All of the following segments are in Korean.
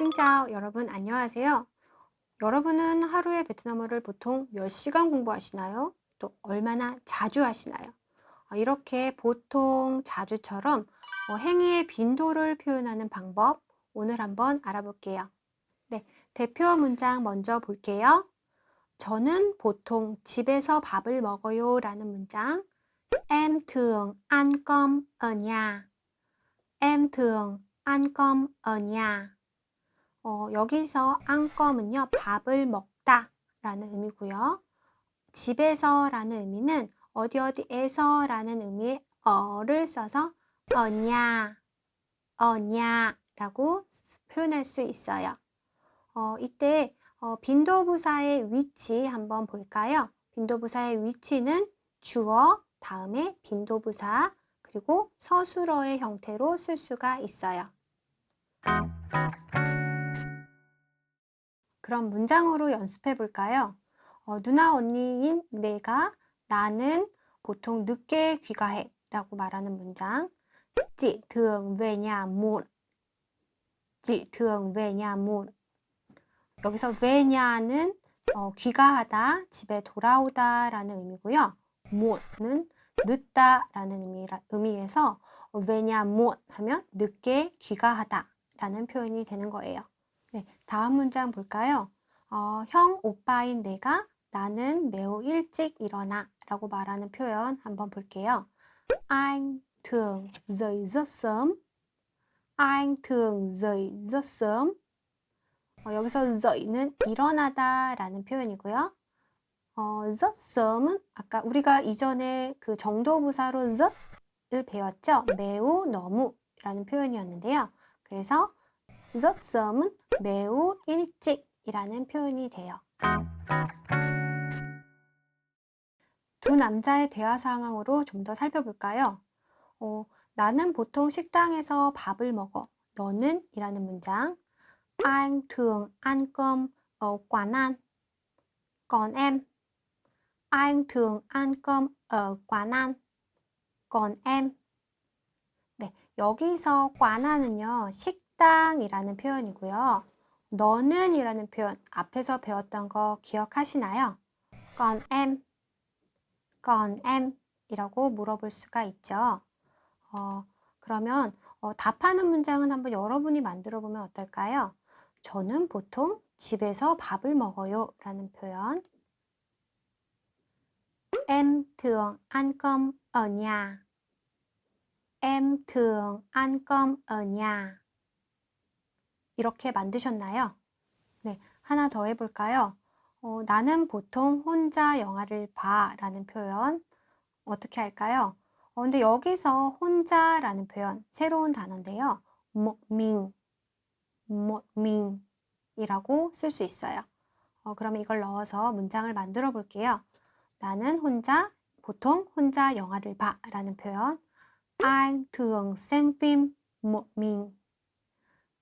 싱짜오 여러분 안녕하세요. 여러분은 하루에 베트남어를 보통 몇 시간 공부하시나요? 또 얼마나 자주 하시나요? 어, 이렇게 보통 자주처럼 어, 행위의 빈도를 표현하는 방법 오늘 한번 알아볼게요. 네, 대표 문장 먼저 볼게요. 저는 보통 집에서 밥을 먹어요 라는 문장 Em thường ăn cơm ở nhà. Em thường ăn cơm ở nhà. 어, 여기서 안껌은요, 밥을 먹다 라는 의미고요. 집에서 라는 의미는 어디 어디에서 라는 의미의 어를 써서 어냐, 어냐 라고 표현할 수 있어요. 어, 이때 어, 빈도부사의 위치 한번 볼까요? 빈도부사의 위치는 주어, 다음에 빈도부사, 그리고 서술어의 형태로 쓸 수가 있어요. 그럼 문장으로 연습해 볼까요? 어, 누나 언니인 내가 나는 보통 늦게 귀가해 라고 말하는 문장 Chị thường về nhà muộn Chị thường về nhà muộn 여기서 ve냐는 어, 귀가하다, 집에 돌아오다 라는 의미고요. muộn은 늦다 라는 의미라, 의미에서 왜냐 muộn 하면 늦게 귀가하다 라는 표현이 되는 거예요. 네, 다음 문장 볼까요? 어, 형, 오빠인 내가 나는 매우 일찍 일어나 라고 말하는 표현 한번 볼게요. Anh thường dậy rất sớm. Anh thường dậy rất sớm. 어, 여기서 dậy 는 일어나다 라는 표현이고요. 어, rất sớm은 아까 우리가 이전에 그 정도부사로 răt을 배웠죠. 매우 너무 라는 표현이었는데요. 그래서 rất sớm은 매우 일찍이라는 표현이 돼요. 두 남자의 대화 상황으로 좀 더 살펴볼까요? 어, 나는 보통 식당에서 밥을 먹어. 너는? 이라는 문장. Anh thường ăn cơm ở quán? 네, 여기서 은요, 식 당이라는 표현이고요. 너는 이라는 표현, 앞에서 배웠던 거 기억하시나요? Còn em? Còn em? 이라고 물어볼 수가 있죠. 어, 그러면 어, 답하는 문장은 한번 여러분이 만들어 보면 어떨까요? 저는 보통 집에서 밥을 먹어요 라는 표현 Em thường ăn cơm ở nhà Em thường ăn cơm ở nhà 이렇게 만드셨나요? 네, 하나 더 해볼까요? 어, 나는 보통 혼자 영화를 봐 라는 표현 어떻게 할까요? 어, 근데 여기서 혼자라는 표현 새로운 단어인데요. 목민 뭐민이라고 쓸 수 있어요. 어, 그러면 이걸 넣어서 문장을 만들어 볼게요. 나는 혼자, 보통 혼자 영화를 봐 라는 표현. Anh thường xem phim một.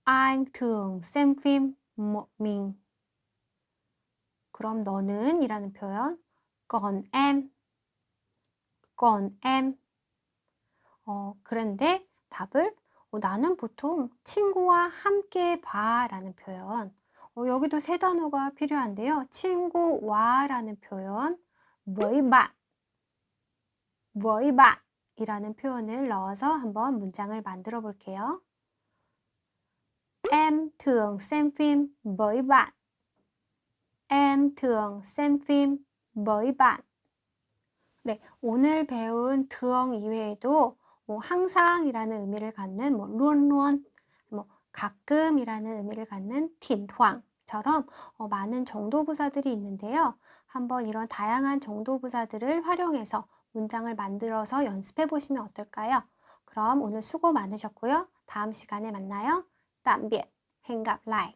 Anh thường xem phim một mình. 그럼 너는 이라는 표현. Còn em. Còn em. 어, 그런데 답을 어, 나는 보통 친구와 함께 봐라는 표현. 어, 여기도 세 단어가 필요한데요. 친구와라는 표현, với với bạn 이라는 표현을 넣어서 한번 문장을 만들어 볼게요. Em thường xem phim với bạn. Em thường xem phim với bạn. 네, 오늘 배운 thường 이외에도 뭐 항상이라는 의미를 갖는 뭐 루언루언, 뭐 가끔이라는 의미를 갖는 틴황처럼 어, 많은 정도부사들이 있는데요. 한번 이런 다양한 정도부사들을 활용해서 문장을 만들어서 연습해 보시면 어떨까요? 그럼 오늘 수고 많으셨고요. 다음 시간에 만나요. Tạm biệt, hẹn gặp lại.